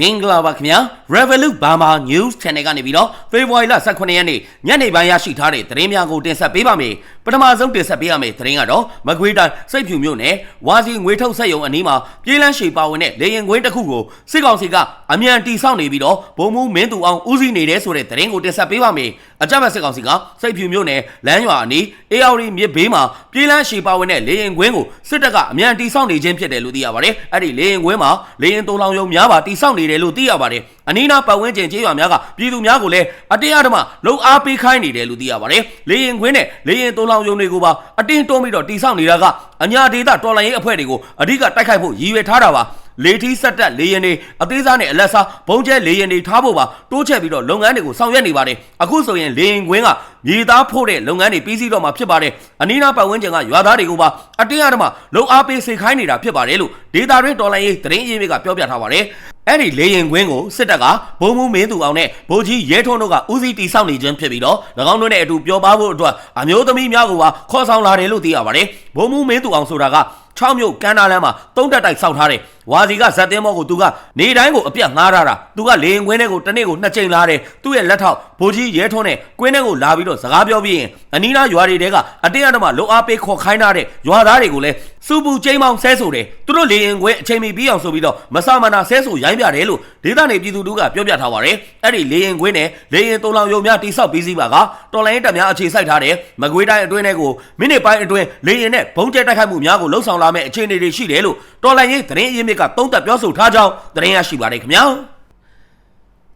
မင်္ဂလာပါခင်ဗျာ Revolut Burma News Channel ကနေပြီးတော့ဖေဖော်ဝါရီလ18ရက်နေ့ညနေပိုင်းရရှိထားတဲ့သတင်းများကိုတင်ဆက်ပေးပါမယ်ပထမဆုံးတင်ဆက်ပေးရမယ့်သတင်းကတော့မကွေးတိုင်းစိတ်ဖြူမြို့နယ်ဝါစီငွေထုတ်ဆက်ယုံအနီးမှာပြေးလန်းရှည်ပါဝင်တဲ့လေရင်ကွင်းတစ်ခုကိုစစ်ကောင်စီကအမြန်တီဆောက်နေပြီးတော့ဗိုလ်မှူးမင်းသူအောင်ဦးစီးနေတဲ့ဆိုတဲ့သတင်းကိုတင်ဆက်ပေးပါမယ် အကြမ်းဖက်စစ်ကောင်စီကစိတ်ဖြူမြို့နယ်လမ်းရွာအနီးအေအော်ရီမြစ်ဘေးမှာပြေးလန်းရှည်ပါဝင်တဲ့လေရင်ကွင်းကိုစစ်တပ်ကအမြန်တီဆောက်နေခြင်းဖြစ်တယ်လို့သိရပါတယ်အဲ့ဒီလေရင်ကွင်းမှာလေရင်တုံလောင်ယုံများပါတီဆောက်နေတယ်လို့သိရပါတယ်အနီးနားပတ်ဝန်းကျင်ကျေးရွာများကပြည်သူများကိုလည်းအတင်းအဓမ္မလုံအားပေးခိုင်းနေတယ်လို့သိရပါတယ်လေရင်ကွင်းနဲ့လေရင်တုံလောင်ယုံတွေကိုပါအတင်းတွန်းပြီးတော့တီဆောက်နေတာကအညာဒေသတော်လိုင်းရေးအဖွဲ့တွေကိုအဓိကတိုက်ခိုက်ဖို့ရည်ရွယ်ထားတာပါ လေထီးဆက်တက်လေရင်တွေအသေးစားနဲ့အလက်စားဘုံကျဲလေရင်တွေထားဖို့ပါတိုးချက်ပြီးတော့လုပ်ငန်းတွေကိုဆောင်ရွက်နေပါတယ်အခုဆိုရင်လေရင်ကွင်းကမြေသားဖို့တဲ့လုပ်ငန်းတွေပြီးစီးတော့မှာဖြစ်ပါတယ်အနီးနားပတ်ဝန်းကျင်ကရွာသားတွေကိုပါအတင်းအဓမ္မလုံအားပေးစေခိုင်းနေတာဖြစ်ပါတယ်လို့ဒေတာရင်းတော်လိုင်းရေးသတင်းရင်းမြစ်ကပြောပြထားပါတယ်အဲ့ဒီလေရင်ကွင်းကိုစစ်တပ်ကဘုံမူမင်းသူအောင်နဲ့ဗိုလ်ကြီးရဲထွန်းတို့ကဦးစီးတီဆောက်နေခြင်းဖြစ်ပြီးတော့၎င်းတို့နဲ့အတူပြောပါဖို့အတွက်အမျိုးသမီးများကိုပါခေါ်ဆောင်လာတယ်လို့သိရပါတယ်ဘုံမူမင်းသူအောင်ဆိုတာက 6မြို့ကမ်းနားလမ်းမှာသုံးတက်တိုက်ဆောက်ထားတယ်ဝါစီကဇက်တင်းမောကိုသူကနေတိုင်းကိုအပြတ်ငားထားတာသူကလေရင်ကွင်းထဲကိုတစ်နေ့ကိုနှစ်ကြိမ်လာတယ်သူ့ရဲ့လက်ထောက်ဗိုလ်ကြီးရဲထွန်းနဲ့ကွင်းထဲကိုလာပြီးတော့စကားပြောပြီးရင်အနီးနားရွာတွေတဲကအတင်းအဓမ္မလုံအားပေးခေါ်ခိုင်းထားတဲ့ရွာသားတွေကိုလည်း စူပူကျိမ်းမောင်းဆဲဆိုတယ်သူတို့လေရင်ကွင်းအချိန်မီပြီးအောင်ဆိုပြီးတော့မဆမနာဆဲဆိုရိုင်းပြတယ်လို့ဒေသနေပြည်သူတို့ကပြောပြထားပါတယ်အဲ့ဒီလေရင်ကွင်းနဲ့လေရင်တုံလောင်ယုံများတိဆောက်ပြီးစီးပါကတော်လိုင်းတပ်များအခြေစိုက်ထားတဲ့မကွေးတိုင်းအတွင်းထဲကိုမိနစ်ပိုင်းအတွင်းလေရင်နဲ့ဘုံကျဲတိုက်ခိုက်မှုများကိုလှုပ်ဆောင်လာမဲ့အခြေအနေတွေရှိတယ်လို့တော်လိုင်းရေးသတင်းအရင်းမြစ်ကသုံးသပ်ပြောဆိုထားကြောင်းသတင်းရရှိပါတယ်ခင်ဗျာ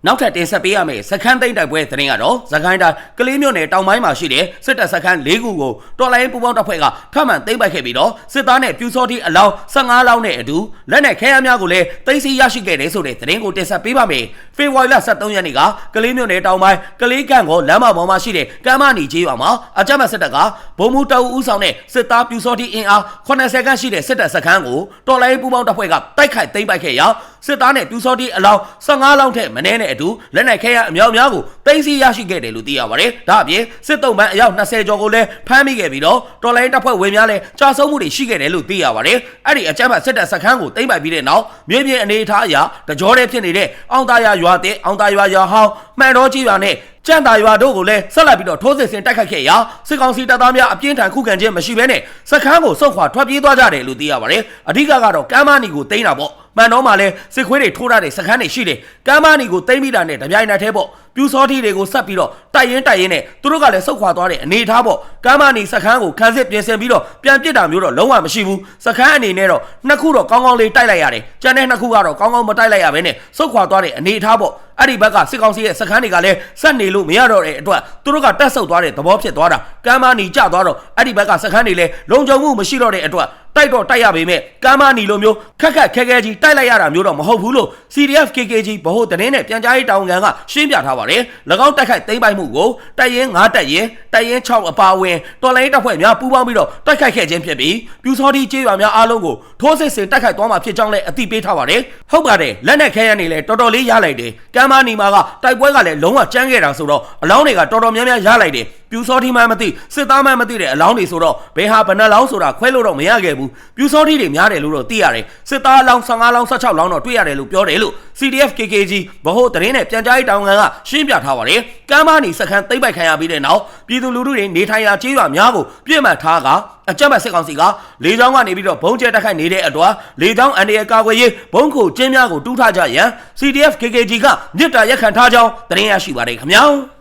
နောက်ထပ်တင်ဆက်ပေးရမယ့်စခန်းသိမ်းတိုက်ပွဲသတင်းကတော့သခိုင်းတိုင်းကလေးမြို့နယ်တောင်ပိုင်းမှာရှိတဲ့စစ်တပ်စခန်း၄ခုကိုတော်လိုင်းပူပေါင်းတပ်ဖွဲ့ကထပ်မံသိမ်းပိုက်ခဲ့ပြီးတော့စစ်သားနဲ့ပြူစောတိအလောင်း15လောင်းနဲ့အတူလက်နက်ခဲယမ်းများကိုလည်းသိမ်းဆည်းရရှိခဲ့တယ်ဆိုတဲ့သတင်းကိုတင်ဆက်ပေးပါမယ်။ဖေဖော်ဝါရီလ23ရက်နေ့ကကလေးမြို့နယ်တောင်ပိုင်းကလေးကန့်ကိုလမ်းမပေါ်မှာရှိတဲ့ကမ်းမနီကျေးရွာမှာအကြမ်းဖက်စစ်တပ်ကဗုံးမှုတအူဦးဆောင်တဲ့စစ်သားပြူစောတိအင်အား80ခန့်ရှိတဲ့စစ်တပ်စခန်းကိုတော်လိုင်းပူပေါင်းတပ်ဖွဲ့ကတိုက်ခိုက်သိမ်းပိုက်ခဲ့ရာ စစ်သားနဲ့ပြူစောတိအလောင်း15လောင်းထက်မနည်းနဲ့အတူလက်နက်ခဲယမ်းအများအများကိုသိမ်းဆည်းရရှိခဲ့တယ်လို့သိရပါတယ်။ဒါအပြင်စစ်တုံးပန်းအယောက်20ကျော်ကိုလည်းဖမ်းမိခဲ့ပြီးတော့တော်လိုင်းတပ်ဖွဲ့ဝင်များလည်းကြာဆုံးမှုတွေရှိခဲ့တယ်လို့သိရပါတယ်။အဲ့ဒီအကြမ်းဖက်စစ်တပ်စခန်းကိုသိမ်းပိုက်ပြီးတဲ့နောက်မြေပြင်အနေအထားအရတကြောတဲ့ဖြစ်နေတဲ့အောင်သားရရွာတဲ့အောင်သားရွာရွာဟောင်းမှန်တော်ကြီးရွာနဲ့ကြံ့တာရွာတို့ကိုလည်းဆက်လက်ပြီးတော့ထိုးစစ်ဆင်တိုက်ခိုက်ခဲ့ရာစစ်ကောင်စီတပ်သားများအပြင်းထန်ခုခံခြင်းမရှိဘဲနဲ့စခန်းကိုစုတ်ခွာထွက်ပြေးသွားကြတယ်လို့သိရပါတယ်။အဓိကကတော့ကမ်းမနီကိုသိမ်းတာပေါ့။ မှန်တော့မှလည်းစစ်ခွေးတွေထိုးထားတဲ့စခန်းတွေရှိတယ်။ကမ်းမနီကိုသိမ်းပြီးတာနဲ့တပြိုင်နက်တည်းပေါ့။ ပြူစောထီတွေကိုဆက်ပြီးတော့တိုက်ရင်တိုက်ရင်နဲ့သူတို့ကလည်းစုတ်ခွာသွားတဲ့အနေအထားပေါ့။ကမ်းမနီစခန်းကိုခန်းစစ်ပြင်ဆင်ပြီးတော့ပြန်ပစ်တာမျိုးတော့လုံးဝမရှိဘူး။စခန်းအနေနဲ့တော့နှစ်ခုတော့ကောင်းကောင်းလေးတိုက်လိုက်ရတယ်။ကျန်တဲ့နှစ်ခုကတော့ကောင်းကောင်းမတိုက်လိုက်ရဘဲနဲ့စုတ်ခွာသွားတဲ့အနေအထားပေါ့။အဲ့ဒီဘက်ကစစ်ကောင်စီရဲ့စခန်းတွေကလည်းဆက်နေလို့မရတော့တဲ့အတွက်သူတို့ကတက်ဆုပ်သွားတဲ့သဘောဖြစ်သွားတာကမ်းမနီကျသွားတော့အဲ့ဒီဘက်ကစခန်းတွေလည်းလုံခြုံမှုမရှိတော့တဲ့အတွက်တိုက်တော့တိုက်ရပေမဲ့ကမ်းမနီလိုမျိုးခက်ခက်ခဲခဲကြီးတိုက်လိုက်ရတာမျိုးတော့မဟုတ်ဘူးလို့ CDF KKG ဗဟိုသတင်းနဲ့ပြန်ကြားရေးတာဝန်ခံကရှင်းပြထားပါတယ်၎င်းတိုက်ခိုက်သိမ်းပိုက်မှုကိုတိုက်ရင်9တိုက်ရင်တိုက်ရင်6အပါဝင်တော်လိုင်းတပ်ဖွဲ့များပူးပေါင်းပြီးတော့တိုက်ခိုက်ခဲ့ခြင်းဖြစ်ပြီးပြူစောတိကျေးရွာများအားလုံးကိုထိုးစစ်ဆင်တိုက်ခိုက်သွားမှာဖြစ်ကြောင်းလည်းအသိပေးထားပါတယ်ဟုတ်ပါတယ်လက်နက်ခဲယမ်းတွေလည်းတော်တော်လေးရလိုက်တယ်ကမ်းမနီမှာကတိုက်ပွဲကလည်းလုံးဝကြမ်းခဲ့တာဆိုတော့အလောင်းတွေကတော်တော်များများရလိုက်တယ်ပြူစောတိမှမသိစစ်သားမှမသိတဲ့အလောင်းတွေဆိုတော့ဘယ်ဟာဘယ်နှလောင်းဆိုတာခွဲလို့တော့မရခဲ့ဘူးပြူစောတိတွေများတယ်လို့တော့သိရတယ်စစ်သားအလောင်း15လောင်း16လောင်းတော့တွေ့ရတယ်လို့ပြောတယ်လို့ CDF KKG ဗဟိုသတင်းနဲ့ပြန်ကြားရေးတောင်ခံကရှင်းပြထားပါတယ်ကမ်းမနီစခန်းသိမ့်ပိုက်ခံရပြီးတဲ့နောက်ပြည်သူလူထုတွေနေထိုင်ရာကျေးရွာများကိုပြစ်မှတ်ထားကအကြမ်းဖက်စစ်ကောင်စီကလေကြောင်းကနေပြီးတော့ဘုံကျဲတက်ခိုက်နေတဲ့အတွက်လေကြောင်းအန်ဒီရကာကွယ်ရေးဘုံခုကျင်းများကိုတူးထားကြရန် CDF KKG ကမြစ်တာရက်ခံထားကြောင်းသတင်းရရှိပါတယ်ခင်ဗျာ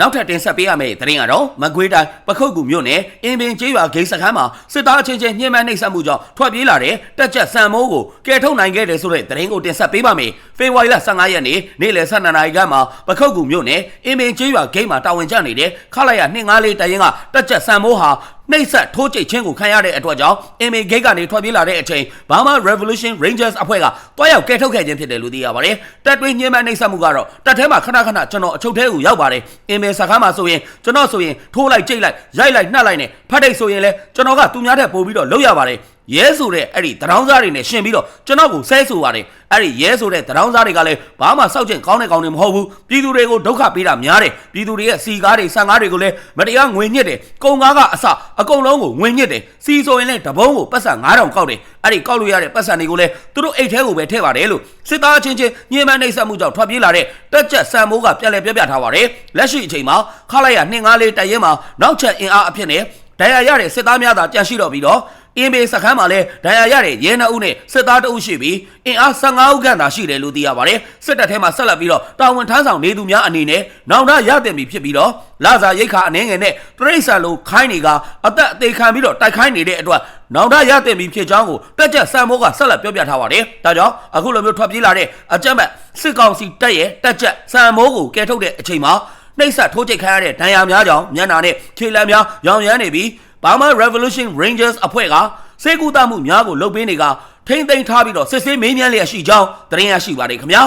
နောက်ထပ်တင်ဆက်ပေးရမယ့်သတင်းကတော့မကွေးတိုင်းပခုတ်ကူမြို့နယ်အင်ပင်ကျေးရွာဂိတ်စခန်းမှာစစ်သားအချင်းချင်းညှဉ်းပန်းနှိပ်စက်မှုကြောင့်ထွက်ပြေးလာတဲ့တက်ချက်စံမိုးကိုကယ်ထုတ်နိုင်ခဲ့တယ်ဆိုတဲ့သတင်းကိုတင်ဆက်ပေးပါမယ်။ဖေဖော်ဝါရီလ15ရက်နေ့နေ့လယ်12နာရီခန့်မှာပခုတ်ကူမြို့နယ်အင်ပင်ကျေးရွာဂိတ်မှာတာဝန်ကျနေတဲ့ခလိုက်ရ254တရင်ကတက်ချက်စံမိုးဟာ နှိပ်ဆက်ထိုးကျိတ်ချင်းကိုခံရတဲ့အတွက်ကြောင့် MA Gate ကနေထွက်ပြေးလာတဲ့အချိန် Burma Revolution Rangers အဖွဲ့ကတွားရောက်ကယ်ထုတ်ခဲ့ခြင်းဖြစ်တယ်လို့သိရပါတယ်။တပ်တွင်းညှဉ်းပန်းနှိပ်စက်မှုကတော့တပ်ထဲမှာခဏခဏကျွန်တော်အချုပ်ထဲကိုရောက်ပါတယ်။ MA စကားမှာဆိုရင်ကျွန်တော်ဆိုရင်ထိုးလိုက်ကျိတ်လိုက်ရိုက်လိုက်နှက်လိုက်နဲ့ဖတ်တိတ်ဆိုရင်လည်းကျွန်တော်ကသူများထက်ပိုပြီးတော့လုပ်ရပါတယ်။ရဲဆိုတဲ့အဲ့ဒီတရောင်းစားတွေနဲ့ရှင်ပြီးတော့ကျွန်တော်ကိုဆဲဆိုပါတယ်အဲ့ဒီရဲဆိုတဲ့တရောင်းစားတွေကလည်းဘာမှစောက်ကျင်ကောင်းတဲ့ကောင်းတွေမဟုတ်ဘူးပြည်သူတွေကိုဒုက္ခပေးတာများတယ်ပြည်သူတွေရဲ့စီကားတွေဆန်ကားတွေကိုလည်းမတရားငွေညစ်တယ်ကုန်ကားကအစအကုန်လုံးကိုငွေညစ်တယ်စီဆိုရင်လည်းတပုံးကိုပတ်စံ9000ကောက်တယ်အဲ့ဒီကောက်လို့ရတဲ့ပတ်စံတွေကိုလည်းသူတို့အိတ်ထဲကိုပဲထည့်ပါတယ်လို့စစ်သားချင်းချင်းညှဉ်းပန်းနှိပ်စက်မှုကြောင့်ထွက်ပြေးလာတဲ့တက်ချက်ဆန်မိုးကပြန်လည်ပြပြထားပါတယ်လက်ရှိအချိန်မှာခလိုက်ရ254တိုက်ရင်မှာနောက်ချက်အင်အားအဖြစ်နဲ့ ဒဏ်ရာရတဲ့စစ်သားများသာကြန့်ရှိတော့ပြီးတော့အင်းဘေးစခန်းမှာလည်းဒဏ်ရာရတဲ့ရဲနှအုပ်နဲ့စစ်သားတအုပ်ရှိပြီးအင်အား15ဦးခန့်သာရှိတယ်လို့သိရပါတယ်စစ်တပ်ထဲမှာဆက်လက်ပြီးတော့တာဝန်ထမ်းဆောင်နေသူများအနေနဲ့နောင်တရတဲ့ပြီဖြစ်ပြီးတော့လာစာရိတ်ခါအနေငယ်နဲ့ပြိဿံလိုခိုင်းနေကအသက်အသေးခံပြီးတော့တိုက်ခိုင်းနေတဲ့အတွက်နောင်တရတဲ့ပြီဖြစ်ကြောင်းကိုတက်ချက်ဆန်မိုးကဆက်လက်ပြောပြထားပါတယ်ဒါကြောင့်အခုလိုမျိုးထွက်ပြေးလာတဲ့အကြမ်းဖက်စစ်ကောင်စီတပ်ရဲ့တက်ချက်ဆန်မိုးကိုကဲထုတ်တဲ့အချိန်မှာ နှိပ်စက်ထိုးချိတ်ခိုင်းရတဲ့ဒဏ်ရာများကြောင့်မျက်နာနဲ့ခြေလမ်းများရောင်ရမ်းနေပြီး Burma Revolution Rangers အဖွဲ့ကစေကူတာမှုများကိုလုပ်ပေးနေကထိမ့်သိမ်းထားပြီးတော့စစ်ဆေးမေးမြန်းလျက်ရှိကြောင်းသတင်းရရှိပါတယ်ခင်ဗျာ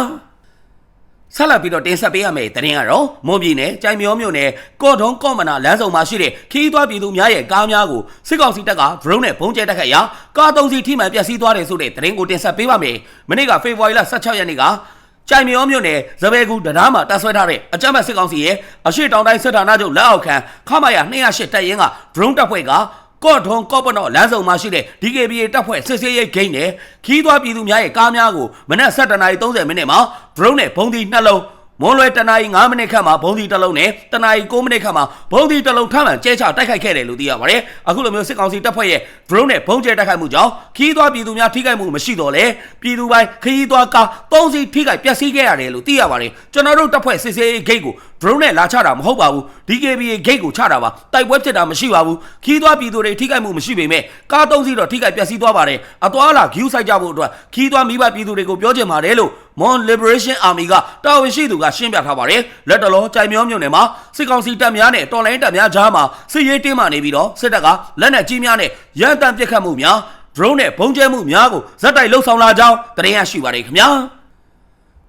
ဆက်လက်ပြီးတော့တင်ဆက်ပေးရမယ့်သတင်းကတော့မွန်ပြည်နယ်ကြိုင်မျောမြို့နယ်ကော့ထုံးကော့မနာလမ်းဆောင်မှာရှိတဲ့ခီးသွွားပြည်သူများရဲ့ကားများကိုစစ်ကောင်စီတပ်က drone နဲ့ပုံကျဲတက်ခတ်ရာကားသုံးစီးထိမှန်ပျက်စီးသွားတယ်ဆိုတဲ့သတင်းကိုတင်ဆက်ပေးပါမယ်။မနေ့ကဖေဖော်ဝါရီလ16ရက်နေ့က ကြိုင်မျောမြို့နယ်ဇဘဲကူတရားမှာတပ်ဆွဲထားတဲ့အကြမ်းဖက်စစ်ကောင်စီရဲ့အရှိတောင်တိုင်းစစ်ဌာနချုပ်လက်အောက်ခံခမရ208တပ်ရင်းက drone တပ်ဖွဲ့ကကော့ထုံကော့ပနော့လမ်းဆောင်မှာရှိတဲ့ DKBA တပ်ဖွဲ့စစ်ဆေးရေးဂိမ်းနဲ့ခီးသွွားပြည်သူများရဲ့ကားများကိုမနက်7:30မိနစ်မှာ drone နဲ့ပုံသီးနှလုံး မွန်လွယ်တနာရီ9မိနစ်ခန့်မှာဘုံဒီတစ်လုံးနဲ့တနာရီ9မိနစ်ခန့်မှာဘုံဒီတစ်လုံးထပ်မံကျဲချတိုက်ခိုက်ခဲ့တယ်လို့သိရပါတယ်။အခုလိုမျိုးစစ်ကောင်စီတပ်ဖွဲ့ရဲ့ drone နဲ့ဘုံကျဲတိုက်ခိုက်မှုကြောင့်ခီးသွွားပြည်သူများထိခိုက်မှုမရှိတော့လေပြည်သူပိုင်းခီးသွွားကား၃စီးထိခိုက်ပျက်စီးခဲ့ရတယ်လို့သိရပါတယ်။ကျွန်တော်တို့တပ်ဖွဲ့စစ်ဆေးရေးဂိတ်ကို drone နဲ့လာချတာမဟုတ်ပါဘူး DKBA gate ကိုချတာပါတိုက်ပွဲဖြစ်တာမရှိပါဘူးခီးသွွားပြည်သူတွေထိခိုက်မှုမရှိပေမဲ့ကားသုံးစီးတော့ထိခိုက်ပျက်စီးသွားပါတယ်အသွားလာ view ဆိုင်ကြဖို့အတွက်ခီးသွွားမိဘပြည်သူတွေကိုပြောချင်ပါတယ်လို့ Mon Liberation Army ကတာဝန်ရှိသူကရှင်းပြထားပါတယ်လက်တလုံးကြိုင်မျောမြို့နယ်မှာစစ်ကောင်စီတပ်များနဲ့တော်လိုင်းတပ်များကြားမှာစစ်ရေးတင်းမာနေပြီးတော့စစ်တပ်ကလက်နက်ကြီးများနဲ့ရန်တမ်းပစ်ခတ်မှုများ drone နဲ့ဘုံကျဲမှုများကိုဇက်တိုက်လှုပ်ဆောင်လာကြောင်းသတင်းရရှိပါတယ်ခင်ဗျာ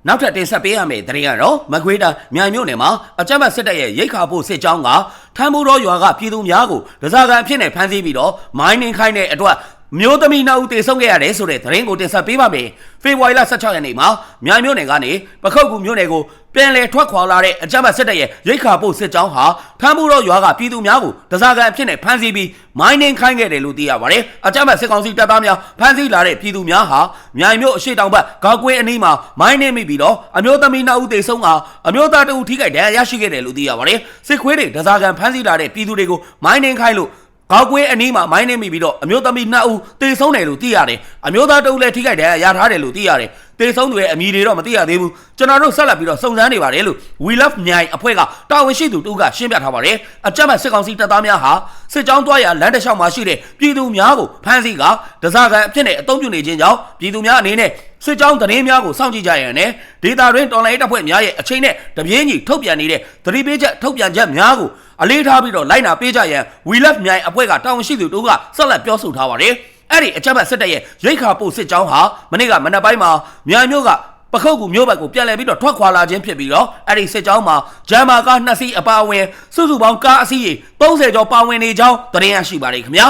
နောက်ထပ်တင်ဆက်ပေးရမယ့်သတင်းကတော့မကွေးတိုင်းမြိုင်မြို့နယ်မှာအကြမ်းဖက်စစ်တပ်ရဲ့ရိတ်ခါဖို့စစ်ကြောင်းကထမ်းမိုးတော်ရွာကပြည်သူများကိုဒဇာကန်အဖြစ်နဲ့ဖမ်းဆီးပြီးတော့မိုင်းနှင်းခိုင်းတဲ့အတွက် မျိုးသမီးနှုတ်ဦးတေဆုံးခဲ့ရတယ်ဆိုတဲ့သတင်းကိုတင်ဆက်ပေးပါမယ်။ဖေဖော်ဝါရီလ16ရက်နေ့မှာမြိုင်မြို့နယ်ကနေပခုတ်ကူမြို့နယ်ကိုပြန်လည်ထွက်ခွာလာတဲ့အကြမ်းဖက်စစ်တပ်ရဲ့ရိတ်ခါဖို့စစ်ကြောင်းဟာထမ်းမိုးတော်ရွာကပြည်သူများကိုဒဇာကန်အဖြစ်နဲ့ဖမ်းဆီးပြီးမိုင်းနှင်းခိုင်းခဲ့တယ်လို့သိရပါတယ်။အကြမ်းဖက်စစ်ကောင်စီတပ်သားများဖမ်းဆီးလာတဲ့ပြည်သူများဟာမြိုင်မြို့အရှိတောင်ဘက်ဂေါကွင်းအနီးမှာမိုင်းနှင်းမိပြီးတော့အမျိုးသမီးနှုတ်ဦးတေဆုံးကအမျိုးသားတအုပ်ထိခိုက်ဒဏ်ရာရရှိခဲ့တယ်လို့သိရပါတယ်။စစ်ခွေးတွေဒဇာကန်ဖမ်းဆီးလာတဲ့ပြည်သူတွေကိုမိုင်းနှင်းခိုင်းလို့ ကောက်ကွင်းအနီးမှာမိုင်းနေမိပြီးတော့အမျိုးသမီးနှစ်ဦးတေဆုံးတယ်လို့သိရတယ်။အမျိုးသားတဦးလည်းထိခိုက်တယ်ရထားတယ်လို့သိရတယ်။တေဆုံးသူရဲ့အမည်တွေတော့မသိရသေးဘူး။ကျွန်တော်တို့ဆက်လက်ပြီးတော့စုံစမ်းနေပါတယ်လို့ We Love မြိုင်အဖွဲ့ကတာဝန်ရှိသူတူကရှင်းပြထားပါတယ်။အကြမ်းဖက်စစ်ကောင်စီတပ်သားများဟာစစ်ကြောင်းတွားရလမ်းတစ်လျှောက်မှာရှိတဲ့ပြည်သူများကိုဖမ်းဆီးကဒဇာကန်အဖြစ်နဲ့အုံပြုနေခြင်းကြောင့်ပြည်သူများအနေနဲ့ စစ်ကြောင်းသတင်းများကိုစောင့်ကြည့်ကြရန်နဲ့ဒေတာတွင်တော်လိုင်းတပ်ဖွဲ့များရဲ့အချိန်နဲ့တပြေးညီထုတ်ပြန်နေတဲ့သတိပေးချက်ထုတ်ပြန်ချက်များကိုအလေးထားပြီးတော့လိုက်နာပေးကြရန် We Love မြိုင်အဖွဲ့ကတာဝန်ရှိသူတို့ကဆက်လက်ပြောဆိုထားပါတယ်။အဲ့ဒီအကြမ်းဖက်စစ်တပ်ရဲ့ရိတ်ခါပို့စစ်ကြောင်းဟာမနေ့ကမနက်ပိုင်းမှာမြိုင်မြို့ကပခုတ်ကူမြို့ဘက်ကိုပြန်လည်ပြီးတော့ထွက်ခွာလာခြင်းဖြစ်ပြီးတော့အဲ့ဒီစစ်ကြောင်းမှာဂျမ်မာကားနှစ်စီးအပါအဝင်စုစုပေါင်းကားအစီးရေ30ကျော်ပါဝင်နေကြောင်းသတင်းရရှိပါတယ်ခင်ဗျာ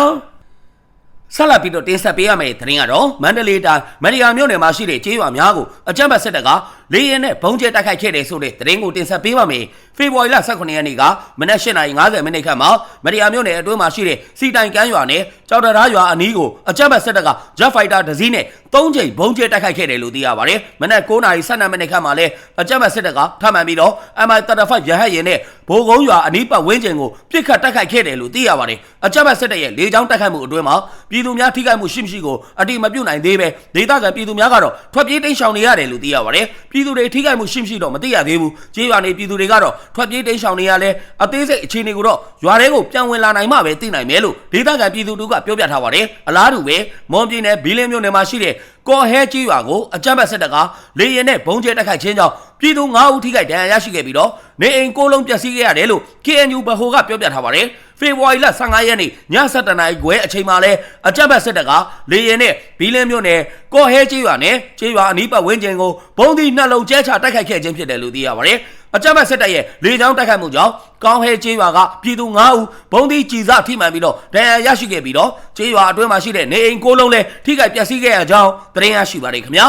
ဆက်လက်ပြီးတော့တင်ဆက်ပေးရမယ့်သတင်းကတော့မန္တလေးတိုင်းမရီယာမြို့နယ်မှာရှိတဲ့ကျေးရွာများကိုအကြမ်းဖက်စစ်တပ်ကလေရင်နဲ့ဘုံကျဲတိုက်ခိုက်ခဲ့တယ်ဆိုတဲ့သတင်းကိုတင်ဆက်ပေးပါမယ်။ဖေဖော်ဝါရီလ18ရက်နေ့ကမနက်8:50မိနစ်ခန့်မှာမရီယာမြို့နယ်အတွင်းမှာရှိတဲ့စီတိုင်ကမ်းရွာနဲ့ကြောက်တရားရွာအနီးကိုအကြမ်းဖက်စစ်တပ်က Jet Fighter တစ်စီးနဲ့၃ချိန်ဘုံကျဲတိုက်ခိုက်ခဲ့တယ်လို့သိရပါတယ်။မနက်9:12မိနစ်ခန့်မှာလည်းအကြမ်းဖက်စစ်တပ်ကထပ်မံပြီးတော့ MI35 ရဟတ်ရင်နဲ့ဘိုးကုန်းရွာအနီးပတ်ဝန်းကျင်ကိုပြစ်ခတ်တိုက်ခိုက်ခဲ့တယ်လို့သိရပါတယ်။အကြမ်းဖက်စစ်တပ်ရဲ့လေကြောင်းတိုက်ခိုက်မှုအတွင်းမှာပြည်သူများထိခိုက်မှုရှိမရှိကိုအတိမပြုတ်နိုင်သေးပဲဒေသခံပြည်သူများကတော့ထွက်ပြေးတိမ်းရှောင်နေရတယ်လို့သိရပါတယ်။ပြည်သူတွေထိခိုက်မှုရှိမရှိတော့မသိရသေးဘူး။ကြေးရွာနေပြည်သူတွေကတော့ထွက်ပြေးတိမ်းရှောင်နေရလဲအသေးစိတ်အခြေအနေကိုတော့ရွာထဲကိုပြန်ဝင်လာနိုင်မှပဲသိနိုင်မယ်လို့ဒေသခံပြည်သူတို့ကပြောပြထားပါတယ်။အလားတူပဲမွန်ပြည်နယ်ဘီလင်းမြို့နယ်မှာရှိတဲ့ကော်ဟဲကြေးရွာကိုအကြမ်းဖက်စစ်တပ်ကလေရင်နဲ့ဘုံကျဲတိုက်ခိုက်ခြင်းကြောင့်ပြည်သူ9ဦးထိခိုက်ဒဏ်ရာရရှိခဲ့ပြီးတော့နေအိမ်ကိုလုံးပျက်စီးခဲ့ရတယ်လို့ KNU ဗဟိုကပြောပြထားပါတယ်။ ဖေဖော်ဝါရီလ15ရက်နေ့ည7:00နာရီခွဲအချိန်မှာလဲအကြမ်းဖက်စစ်တပ်ကလေရင်နဲ့ဘီလင်းမြို့နယ်ကော်ဟဲကျေးရွာနဲ့ကျေးရွာအနီးပတ်ဝန်းကျင်ကိုဘုံဒီနှလုံးကျဲချတိုက်ခိုက်ခဲ့ခြင်းဖြစ်တယ်လို့သိရပါတယ်အကြမ်းဖက်စစ်တပ်ရဲ့လေကြောင်းတိုက်ခိုက်မှုကြောင့်ကောင်းဟဲကျေးရွာကပြည်သူ9ဦးဘုံဒီကြည်စထိမှန်ပြီးတော့ဒဏ်ရာရရှိခဲ့ပြီးတော့ကျေးရွာအတွင်းမှာရှိတဲ့နေအိမ်ကိုလုံးလဲထိခိုက်ပျက်စီးခဲ့ရကြောင်းသတင်းရရှိပါတယ်ခင်ဗျာ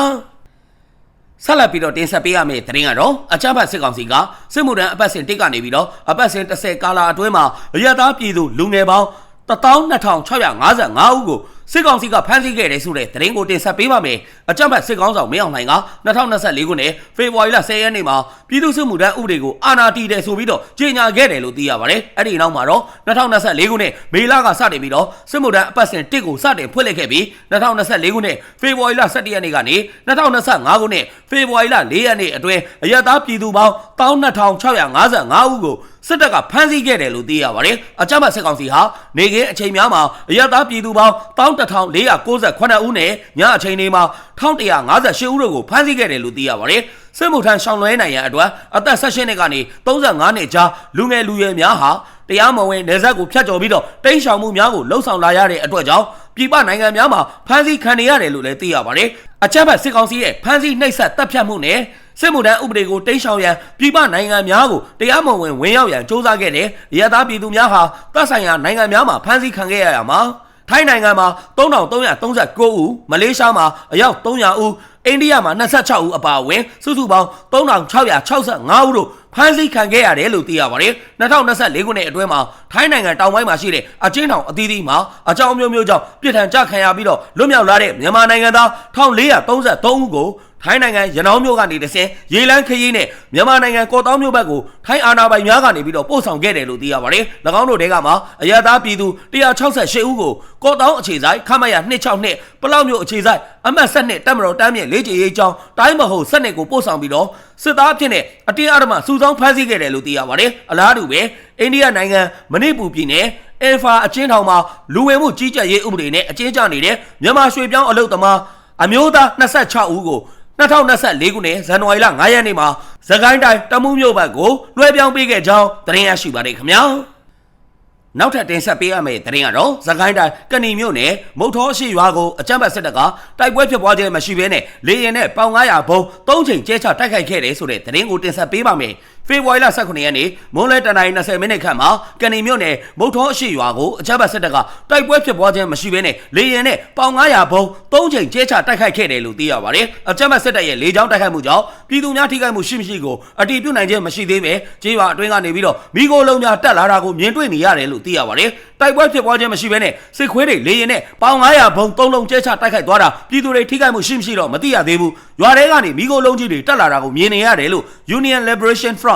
ဆက်လက်ပြီးတော့တင်ဆက်ပေးရမယ့်သတင်းကတော့အကြမ်းဖက်စစ်ကောင်စီကစစ်မှုထမ်းအပတ်စဉ်တစ်ကနေပြီးတော့အပတ်စဉ်30ကာလာအတွင်းမှာအရသားပြည်သူလူငယ်ပေါင်း 12655ဦးကိုစစ်ကောင်စီကဖမ်းဆီးခဲ့တယ်ဆိုတဲ့သတင်းကိုတင်ဆက်ပေးပါမယ်။အကြမ်းဖက်စစ်ကောင်ဆောင်မင်းအောင်လှိုင်က2024ခုနှစ်ဖေဖော်ဝါရီလ10ရက်နေ့မှာပြည်သူ့စစ်မှုထမ်းဥပဒေကိုအာဏာတည်တယ်ဆိုပြီးတော့ကြေညာခဲ့တယ်လို့သိရပါတယ်။အဲ့ဒီနောက်မှာတော့2024ခုနှစ်မေလကစတင်ပြီးတော့စစ်မှုထမ်းအပတ်စဉ်1ကိုစတင်ဖွင့်လှစ်ခဲ့ပြီး2024ခုနှစ်ဖေဖော်ဝါရီလ17ရက်နေ့ကနေ2025ခုနှစ်ဖေဖော်ဝါရီလ4ရက်နေ့အတွင်းအရသားပြည်သူပေါင်း12655ဦးကို စစ်တပ်ကဖမ်းဆီးခဲ့တယ်လို့သိရပါတယ်။အကြမ်းဖက်စစ်ကောင်စီဟာနေကင်းအချိန်များမှာအရသာပြည်သူပေါင်း11498ဦးနဲ့ညအချိန်တွေမှာ1158ဦးတို့ကိုဖမ်းဆီးခဲ့တယ်လို့သိရပါတယ်။စစ်မှုထမ်းရှောင်းလွဲနိုင်ရန်အတွက်အသက်16နှစ်ကနေ35နှစ်ကြားလူငယ်လူရွယ်များဟာတရားမဝင်နေဆက်ကိုဖျက်ကျော်ပြီးတော့တိန့်ရှောင်မှုများကိုလှုံ့ဆော်လာရတဲ့အတွက်ကြောင့်ပြည်ပနိုင်ငံများမှာဖမ်းဆီးခံနေရတယ်လို့လည်းသိရပါတယ်။အကြမ်းဖက်စစ်ကောင်စီရဲ့ဖမ်းဆီးနှိပ်စက်တပ်ဖြတ်မှုနဲ့ စစ်မှုထမ်းဥပဒေကိုတိန့်ရှောင်ရန်ပြည်ပနိုင်ငံများကိုတရားမဝင်ဝင်ရောက်ရန်စ조사ခဲ့တဲ့ရသပြည်သူများဟာတပ်ဆိုင်ရာနိုင်ငံများမှာဖမ်းဆီးခံခဲ့ရရမှာထိုင်းနိုင်ငံမှာ3339ဦးမလေးရှားမှာအယောက်300ဦးအိန္ဒိယမှာ26ဦးအပါအဝင်စုစုပေါင်း3665ဦးတို့ဖမ်းဆီးခံခဲ့ရတယ်လို့သိရပါတယ်2024ခုနှစ်အတွင်းမှာထိုင်းနိုင်ငံတောင်ပိုင်းမှာရှိတဲ့အချင်းထောင်အသီးသီးမှာအကြောင်းမျိုးမျိုးကြောင့်ပြစ်ဒဏ်ကြခံရပြီးတော့လွတ်မြောက်လာတဲ့မြန်မာနိုင်ငံသား1433ဦးကို ထိုင်းနိုင်ငံရနောင်းမြို့ကနေတဆင်ရေလန်းခရီးနဲ့မြန်မာနိုင်ငံကော့တောင်းမြို့ဘက်ကိုထိုင်းအာဏာပိုင်များကနေပြီးတော့ပို့ဆောင်ခဲ့တယ်လို့သိရပါတယ်။၎င်းတို့တဲကမှာအရသာပြည်သူ168ဦးကိုကော့တောင်းအခြေဆိုင်ခမရ262ပလောက်မြို့အခြေဆိုင်အမှတ်7နဲ့တက်မတော်တမ်းမြေလေးကြီးရေးချောင်းတိုင်းမဟုတ်7နဲ့ကိုပို့ဆောင်ပြီးတော့စစ်သားအဖြစ်နဲ့အတင်းအဓမ္မစုဆောင်းဖမ်းဆီးခဲ့တယ်လို့သိရပါတယ်။အလားတူပဲအိန္ဒိယနိုင်ငံမဏိပူပြည်နယ်အယ်ဖာအချင်းထောင်မှာလူဝင်မှုကြီးကြပ်ရေးဥပဒေနဲ့အကျဉ်းချနေတဲ့မြန်မာရွှေပြောင်းအလုတ်သမားအမျိုးသား26ဦးကို 2024ခုနှစ်ဇန်နဝါရီလ9ရက်နေ့မှာသခိုင်းတိုင်းတမူးမြို့ဘက်ကိုလွှဲပြောင်းပေးခဲ့ကြောင်းသတင်းရရှိပါတယ်ခင်ဗျာနောက်ထပ်တင်ဆက်ပေးရမယ့်သတင်းကတော့သခိုင်းတိုင်းကဏီမြို့နယ်မုတ်ထောရှိရွာကိုအကြမ်းဖက်စစ်တပ်ကတိုက်ပွဲဖြစ်ပွားခြင်းမရှိဘဲနဲ့လေရင်နဲ့ပေါင်900ဘုံ၃ချိန်ကျဲချတိုက်ခိုက်ခဲ့တယ်ဆိုတဲ့သတင်းကိုတင်ဆက်ပေးပါမယ် ဖေဖော်ဝါရီလ18ရက်နေ့မွန်းလဲတနင်္လာ20မိနစ်ခန့်မှာကဏီမြို့နယ်မုတ်ထောအရှိရွာကိုအကြမ်းဖက်စစ်တပ်ကတိုက်ပွဲဖြစ်ပွားခြင်းမရှိဘဲနဲ့လေရင်နဲ့ပေါင်900ဘုံ၃ချိန်ကျဲချတိုက်ခိုက်ခဲ့တယ်လို့သိရပါတယ်အကြမ်းဖက်စစ်တပ်ရဲ့လေကြောင်းတိုက်ခိုက်မှုကြောင့်ပြည်သူများထိခိုက်မှုရှိမရှိကိုအတိပြုနိုင်ခြင်းမရှိသေးပဲကြေးရွာအတွင်းကနေပြီးတော့မိโกလုံးများတက်လာတာကိုမြင်တွေ့နေရတယ်လို့သိရပါတယ်တိုက်ပွဲဖြစ်ပွားခြင်းမရှိဘဲနဲ့စစ်ခွေးတွေလေရင်နဲ့ပေါင်900ဘုံ၃လုံးကျဲချတိုက်ခိုက်သွားတာပြည်သူတွေထိခိုက်မှုရှိမရှိတော့မသိရသေးဘူးရွာထဲကနေမိโกလုံးကြီးတွေတက်လာတာကိုမြင်နေရတယ်လို့ Union Liberation Front